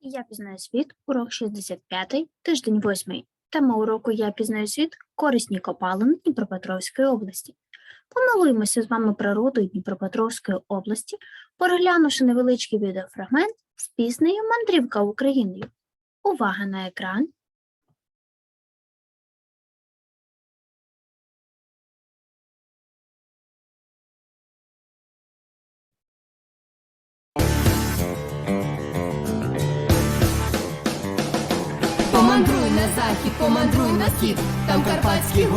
Я пізнаю світ, урок 65, тиждень 8. Тема уроку Я пізнаю світ корисні копалини Дніпропетровської області. Помилуємося з вами природою Дніпропетровської області, переглянувши невеличкий відеофрагмент з піснею Мандрівка Україною. Увага на екран.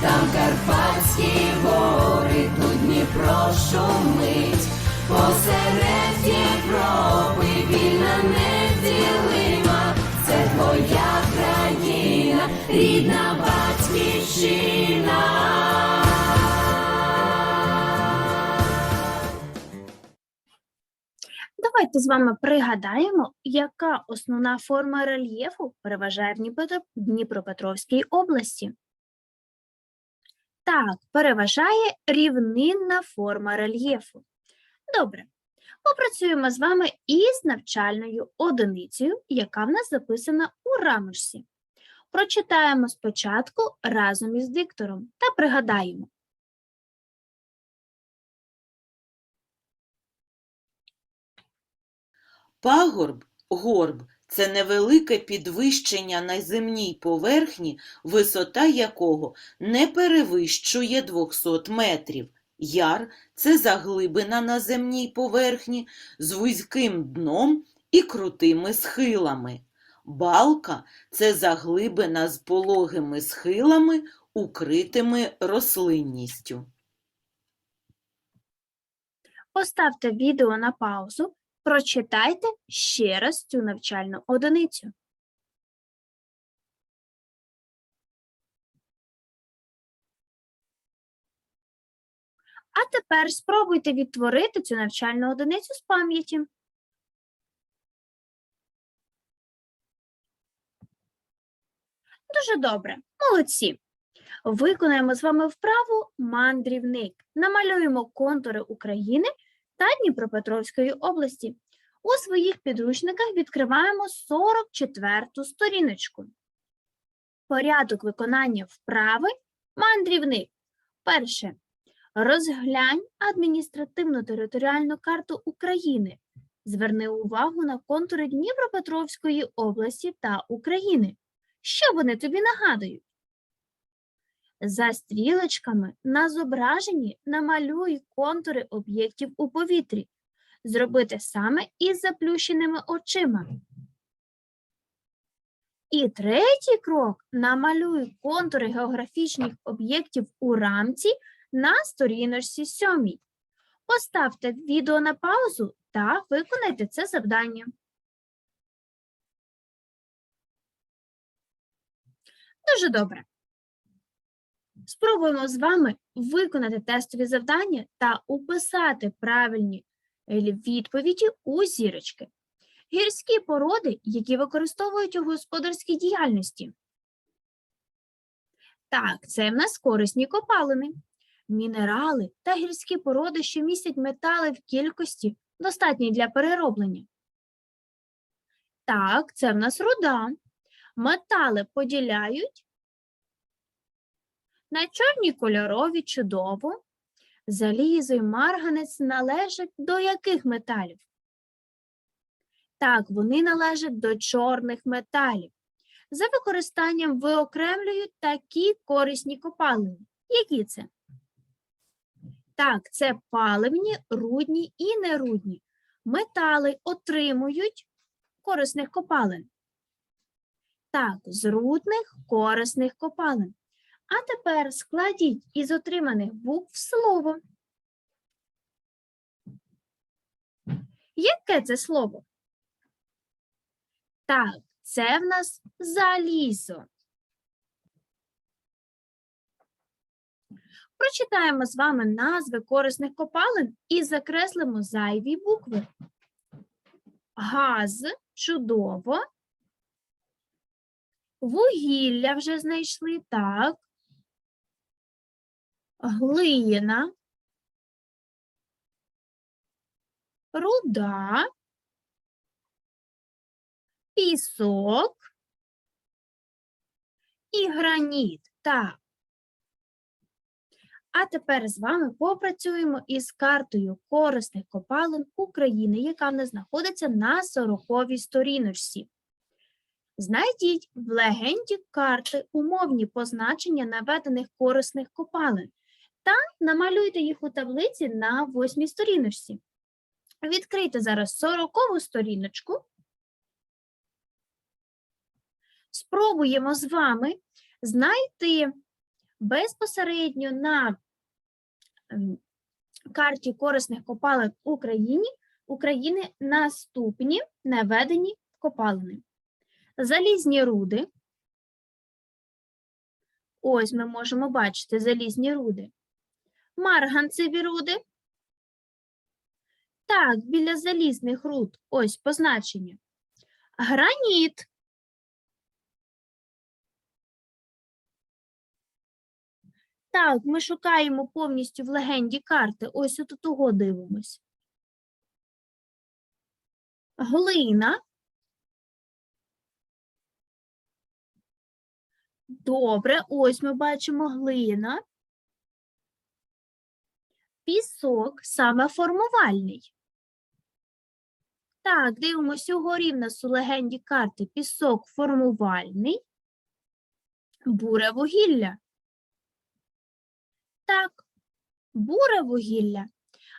там Карпатські гори, тут Дніпро шумить. Посеред Європи вільна неділима, це твоя країна, рідна батьківщина. Давайте з вами пригадаємо, яка основна форма рельєфу переважає в Дніпропетровській області. Так, переважає рівнинна форма рельєфу. Добре. Попрацюємо з вами із навчальною одиницею, яка в нас записана у рамочці. Прочитаємо спочатку разом із диктором та пригадаємо. Пагорб, горб це невелике підвищення на земній поверхні, висота якого не перевищує 200 метрів. Яр це заглибина на земній поверхні з вузьким дном і крутими схилами. Балка це заглибина з пологими схилами, укритими рослинністю. Поставте відео на паузу, прочитайте ще раз цю навчальну одиницю. А тепер спробуйте відтворити цю навчальну одиницю з пам'яті. Дуже добре, молодці. Виконаємо з вами вправу мандрівник. Намалюємо контури України та Дніпропетровської області. У своїх підручниках відкриваємо 44-ту сторіночку. Порядок виконання вправи мандрівник. Перше. Розглянь адміністративно-територіальну карту України. Зверни увагу на контури Дніпропетровської області та України. Що вони тобі нагадують? За стрілочками на зображенні намалюй контури об'єктів у повітрі. Зроби те саме із заплющеними очима. І третій крок намалюй контури географічних об'єктів у рамці на сторіночці сьомій. Поставте відео на паузу та виконайте це завдання. Дуже добре. Спробуємо з вами виконати тестові завдання та уписати правильні е, відповіді у зірочки. Гірські породи, які використовують у господарській діяльності. Так, це в нас корисні копалини, мінерали та гірські породи, що містять метали в кількості, достатній для перероблення. Так, це в нас руда. Метали поділяють на чорні кольорові чудово. Залізо і марганець належать до яких металів? Так, вони належать до чорних металів. За використанням виокремлюють такі корисні копалини. Які це? Так, це паливні, рудні і нерудні. Метали отримують корисних копалин. Так, з рудних корисних копалин. А тепер складіть із отриманих букв слово. Яке це слово? Так, Це в нас залізо. Прочитаємо з вами назви корисних копалин і закреслимо зайві букви. Газ чудово. Вугілля вже знайшли, так. Глина. Руда. Пісок. І граніт. Так. А тепер з вами попрацюємо із картою корисних копалин України, яка в нас знаходиться на 40-й сторіночці. Знайдіть в легенді карти умовні позначення наведених корисних копалин та намалюйте їх у таблиці на 8 сторіночці. Відкрийте зараз 40-ву сторіночку. Спробуємо з вами знайти безпосередньо на ем, карті корисних копалин Україні, України наступні наведені копалини. Залізні руди. Ось ми можемо бачити залізні руди. Марганцеві руди. Так, біля залізних руд ось позначення. Граніт. Так, ми шукаємо повністю в легенді карти. Ось от того дивимось. Глина. Добре, ось ми бачимо глина. Пісок саме формувальний. Так, дивимося угорі в нас у легенді карти пісок формувальний, буре вугілля. Так, буре вугілля.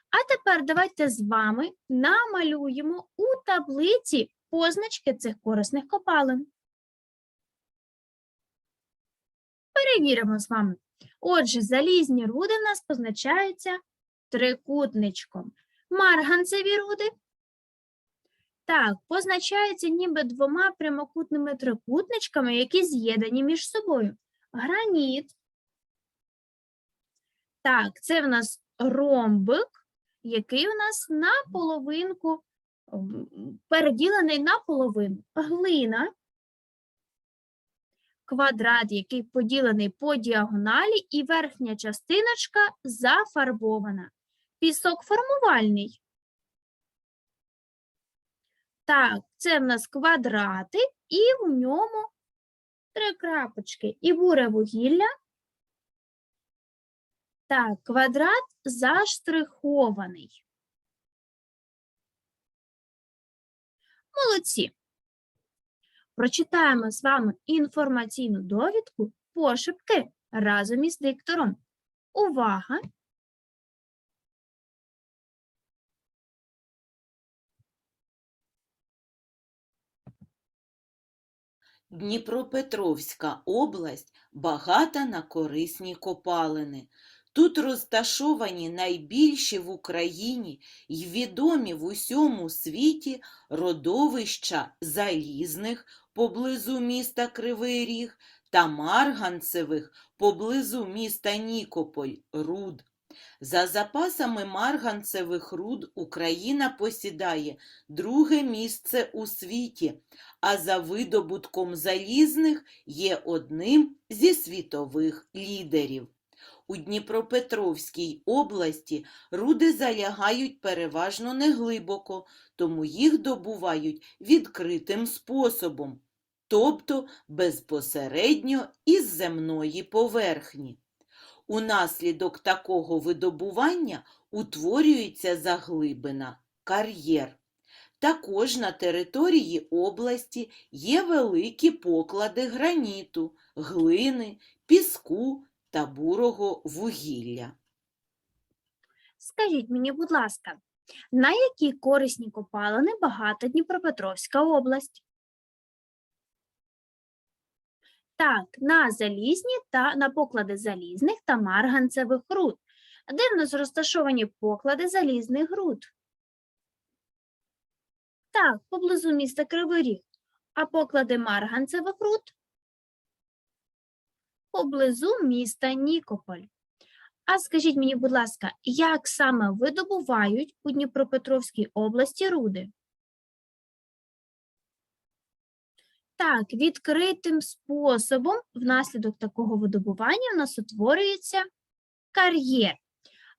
А тепер давайте з вами намалюємо у таблиці позначки цих корисних копалин. Перевіримо з вами. Отже, залізні руди в нас позначаються трикутничком. Марганцеві руди. Так, позначаються ніби двома прямокутними трикутничками, які з'єднані між собою. Граніт. Так, це в нас ромбик, який у нас на половинку переділений на половину. Глина квадрат, який поділений по діагоналі, і верхня частиночка зафарбована. Пісок формувальний. Так, це в нас квадратик, і в ньому три крапочки. І буре вугілля. Так, квадрат заштрихований. Молодці. Прочитаємо з вами інформаційну довідку пошепки разом із диктором. Увага! Дніпропетровська область багата на корисні копалини. Тут розташовані найбільші в Україні й відомі в усьому світі родовища залізних поблизу міста Кривий Ріг та марганцевих поблизу міста Нікополь руд. За запасами марганцевих руд Україна посідає друге місце у світі, а за видобутком залізних є одним зі світових лідерів. У Дніпропетровській області руди залягають переважно неглибоко, тому їх добувають відкритим способом, тобто безпосередньо із земної поверхні. Унаслідок такого видобування утворюється заглибина кар'єр. Також на території області є великі поклади граніту, глини, піску та бурого вугілля. Скажіть мені, будь ласка, на які корисні копалини багата Дніпропетровська область? Так, на залізні та на поклади залізних та марганцевих руд. Де в нас розташовані поклади залізних руд? Так, поблизу міста Кривий Ріг. а поклади марганцевих руд поблизу міста Нікополь. А скажіть мені, будь ласка, як саме видобувають у Дніпропетровській області руди? Так, відкритим способом внаслідок такого видобування в нас утворюється кар'єр.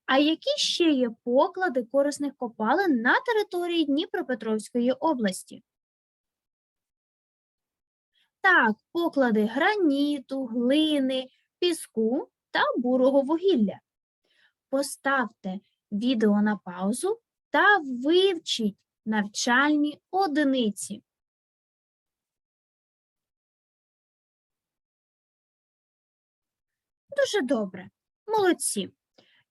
А які ще є поклади корисних копалин на території Дніпропетровської області? Так, поклади граніту, глини, піску та бурого вугілля. Поставте відео на паузу та вивчіть навчальні одиниці. Дуже добре, молодці.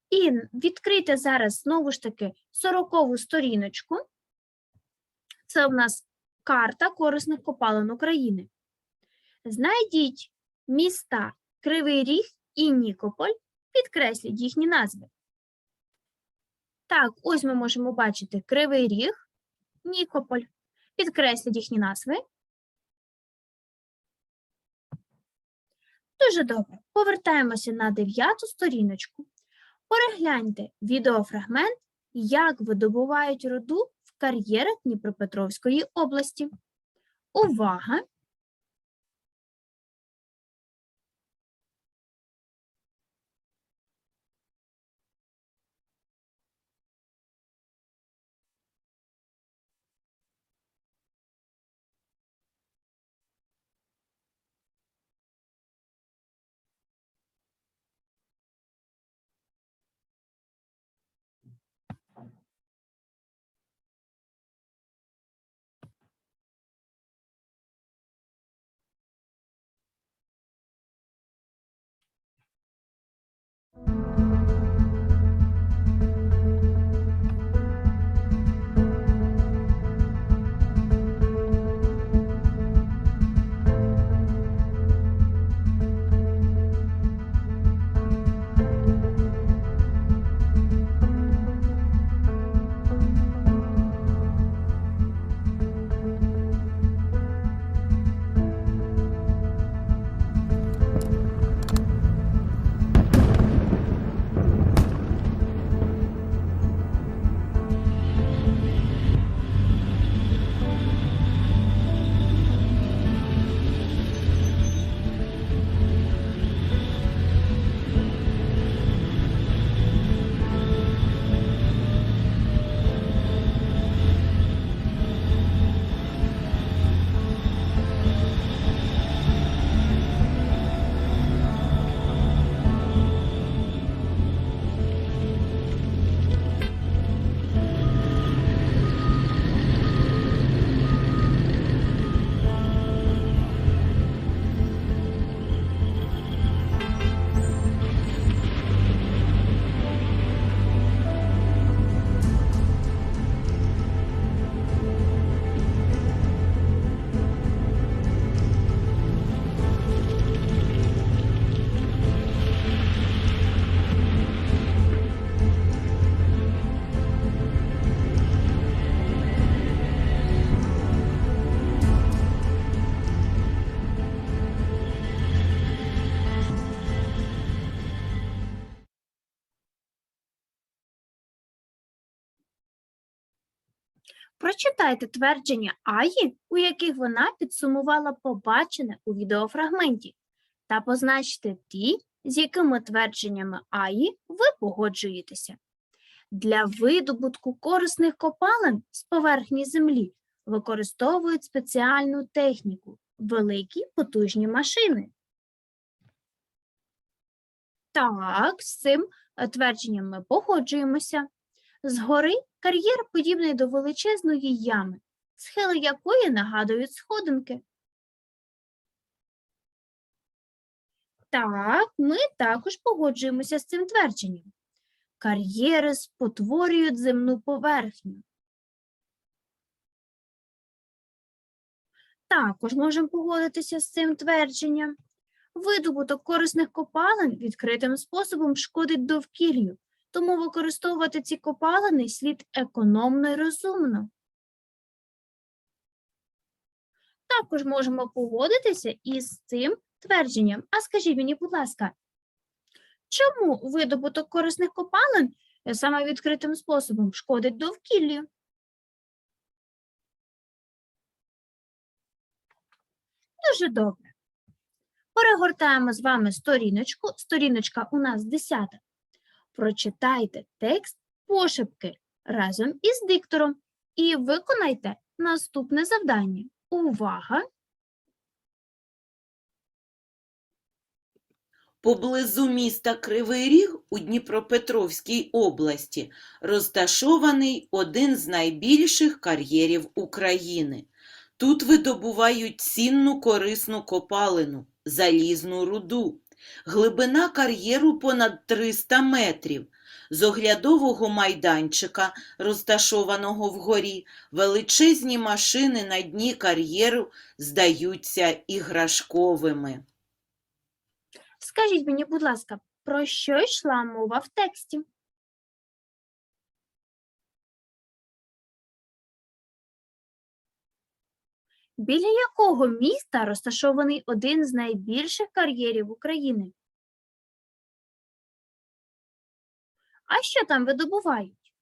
І відкрийте зараз знову ж таки сорокову сторіночку. Це в нас карта корисних копалин України. Знайдіть міста Кривий Ріг і Нікополь, підкресліть їхні назви. Так, ось ми можемо бачити Кривий Ріг, Нікополь. Підкресліть їхні назви. Дуже добре. Повертаємося на дев'яту сторіночку. Перегляньте відеофрагмент, як видобувають руду в кар'єрах Дніпропетровської області. Увага! Прочитайте твердження Аї, у яких вона підсумувала побачене у відеофрагменті, та позначте ті, з якими твердженнями Аї ви погоджуєтеся. Для видобутку корисних копалин з поверхні землі використовують спеціальну техніку великі потужні машини. Так, з цим е, твердженням ми погоджуємося. Згори кар'єр подібний до величезної ями, схили якої нагадують сходинки. Так, ми також погоджуємося з цим твердженням. Кар'єри спотворюють земну поверхню. Також можемо погодитися з цим твердженням. Видобуток корисних копалин відкритим способом шкодить довкіллю, тому використовувати ці копалини слід економно і розумно. також можемо погодитися із цим твердженням. А скажіть мені, будь ласка, чому видобуток корисних копалин саме відкритим способом шкодить довкіллю? Дуже добре. Перегортаємо з вами сторіночку. Сторіночка у нас 10. Прочитайте текст пошепки разом із диктором і виконайте наступне завдання. Увага! Поблизу міста Кривий Ріг у Дніпропетровській області розташований один з найбільших кар'єрів України. Тут видобувають цінну корисну копалину – залізну руду. Глибина кар'єру понад 300 метрів. З оглядового майданчика, розташованого вгорі, величезні машини на дні кар'єру здаються іграшковими. Скажіть мені, будь ласка, про що йшла мова в тексті? Біля якого міста розташований один з найбільших кар'єрів України? А що там видобувають?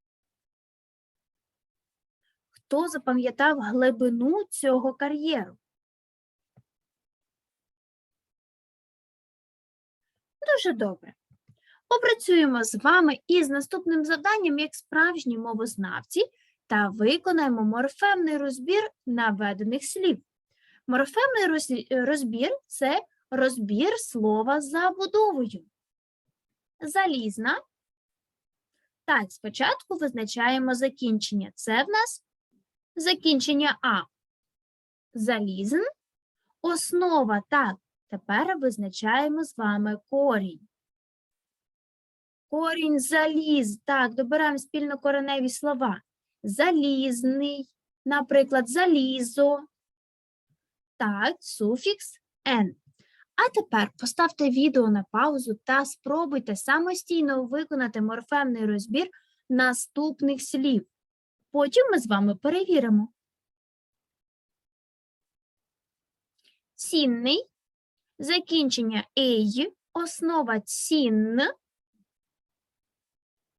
Хто запам'ятав глибину цього кар'єру? Дуже добре. Попрацюємо з вами із наступним завданням як справжні мовознавці та виконаємо морфемний розбір наведених слів. Морфемний розбір це розбір слова за будовою. Залізна. Так, спочатку визначаємо закінчення. Це в нас закінчення А. Залізн. Основа. Так, Тепер визначаємо з вами корінь. Корінь заліз. Так, добираємо спільнокореневі слова. Залізний, наприклад, залізо. Так, суфікс «н». А тепер поставте відео на паузу та спробуйте самостійно виконати морфемний розбір наступних слів. Потім ми з вами перевіримо. Цінний закінчення «ей», основа «цін»,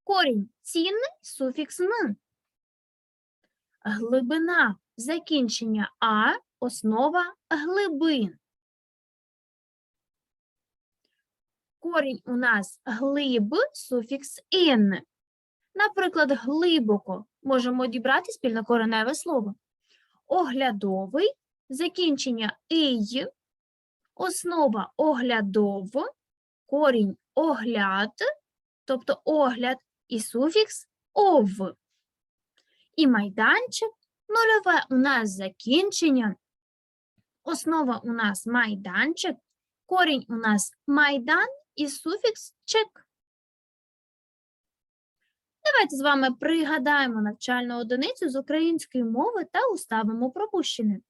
корінь «цінний», суфікс «н», глибина закінчення «а», основа «глибин». Корінь у нас «глиб», суфікс «ін». Наприклад, глибоко можемо дібрати спільнокореневе слово. Оглядовий, закінчення «ей», Основа оглядов, корінь огляд, тобто огляд, і суфікс ов. І майданчик, нульове у нас закінчення, основа у нас майданчик, корінь у нас майдан і суфікс чек. Давайте з вами пригадаємо навчальну одиницю з української мови та уставимо пропущене.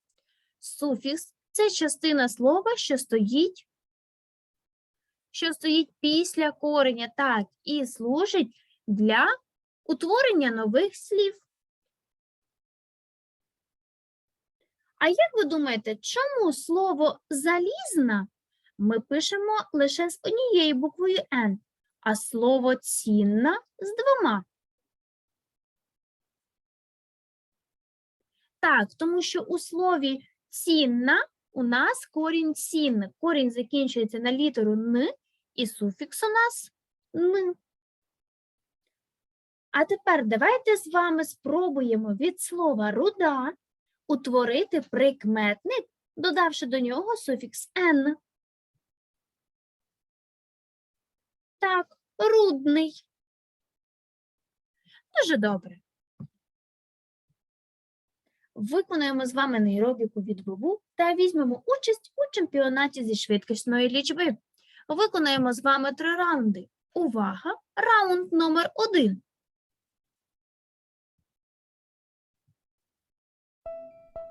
Суфікс це частина слова, що стоїть, що стоїть після кореня, так, і служить для утворення нових слів. А як ви думаєте, чому слово залізна ми пишемо лише з однією буквою Н, а слово цінна з двома? Так, тому що у слові цінна у нас корінь цін. Корінь закінчується на літеру Н, і суфікс у нас Н. А тепер давайте з вами спробуємо від слова руда утворити прикметник, додавши до нього суфікс Н. Так, рудний. Дуже добре. Виконуємо з вами нейробіку відбиву та візьмемо участь у чемпіонаті зі швидкісної лічби. Виконаємо з вами три раунди. Увага! Раунд номер один.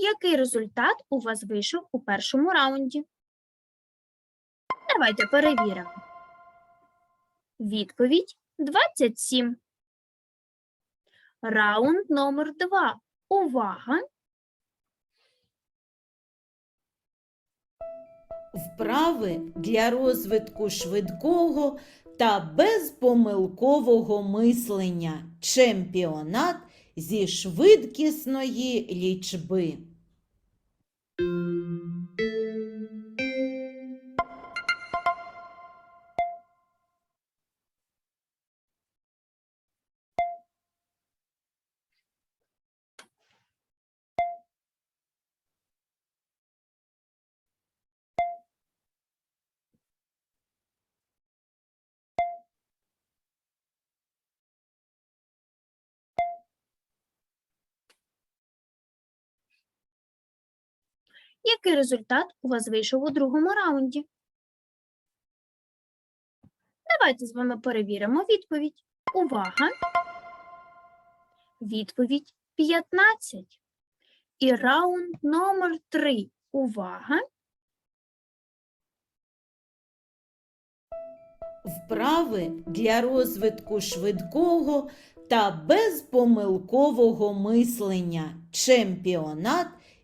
Який результат у вас вийшов у першому раунді? Давайте перевіримо. Відповідь 27. Раунд номер 2. Увага! Вправи для розвитку швидкого та безпомилкового мислення. Чемпіонат зі швидкісної лічби. Який результат у вас вийшов у другому раунді? Давайте з вами перевіримо відповідь. Увага! Відповідь 15. І раунд номер 3. Увага! Вправи для розвитку швидкого та безпомилкового мислення. Чемпіонат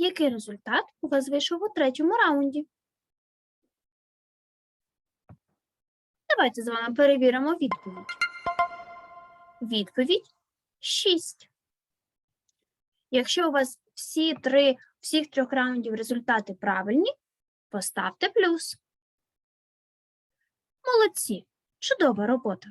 Який результат у вас вийшов у третьому раунді? Давайте з вами перевіримо відповідь. Відповідь 6. Якщо у вас всі три, всіх трьох раундів результати правильні, поставте плюс. Молодці! Чудова робота!